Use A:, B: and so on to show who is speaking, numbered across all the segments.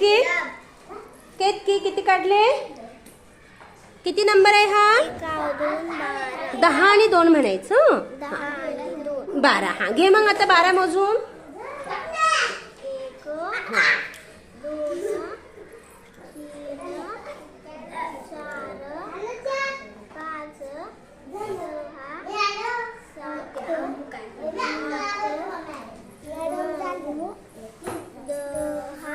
A: केतकी केतकी किती काढले? किती नंबर आहे हा? दहा आणि दोन म्हणायचं बारा. हा घे मग आता बारा मोजून
B: एक दोन तीन चार पाच सहा सात आठ नऊ दहा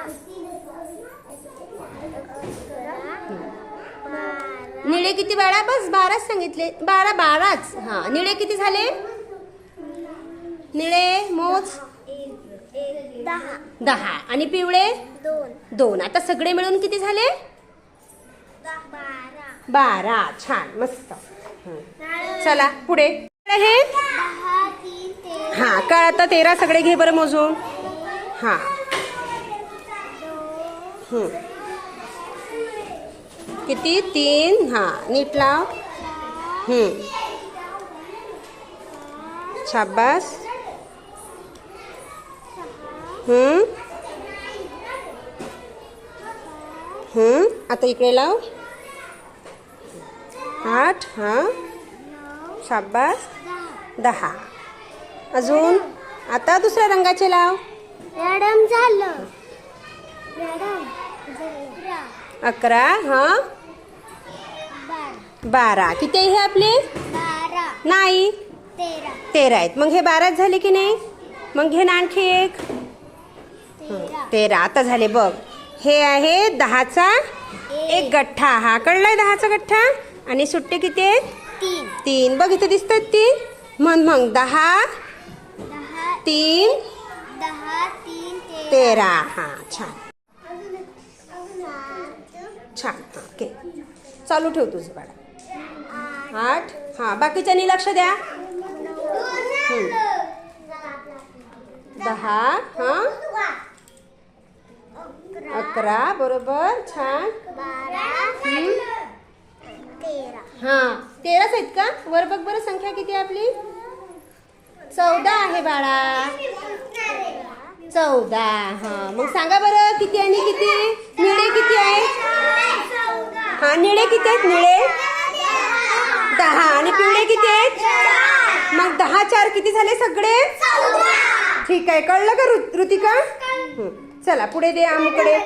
B: अकरा बारा
A: निळे किती बाळा? बस बाराच सांगितले. बारा बाराच. हा निळे किती झाले? निळे मोज?
B: दहा.
A: दहा आणि पिवळे?
B: दोन.
A: दोन आता सगळे मिळून किती झाले?
B: बारा.
A: छान मस्त. चला पुढे. हे हा का आता तेरा सगळे घे बरं मोजून. हा. किती? तीन? हा. नीट लाव. शाबास. आता इकडे लाव. आठ हा. शाबास. दहा. अजून? आता दुसऱ्या रंगाचे लाव.
B: मॅडम झालं. मॅडम
A: अकरा हा?
B: बारा.
A: किती आहे हे आपले? नाही.
B: तेरा.
A: आहेत. मग हे बाराच झाले की नाही? मग घे ना आणखी एक.
B: तेरा.
A: आता झाले बघ. हे आहे दहाचा एक गठ्ठा. हा कळलाय दहाचा गठ्ठा? आणि सुट्टे किती आहेत?
B: तीन.
A: तीन. बघ इथे दिसतात तीन म्हण मग दहा. तीन.
B: दहा तीन तेरा.
A: हा छान. छान. ओके चालू ठेव तुझं बाळा.
B: आठ.
A: हां बाकीच्यांनी लक्ष द्या. दहा. हां? अकरा. बरोबर. छान. हां. तेराच आहेत का? वर बघ बरं संख्या किती आहे आपली? चौदा आहे बाळा. चौदा. हां. मग सांगा बरं किती आणि किती? निळे किती आहेत? निळे? दहा. आणि पिवळे किती आहेत? मग दहा चार किती झाले सगळे? ठीक आहे. कळलं का ऋ- ऋतिका? चला पुढे दे आमकडे.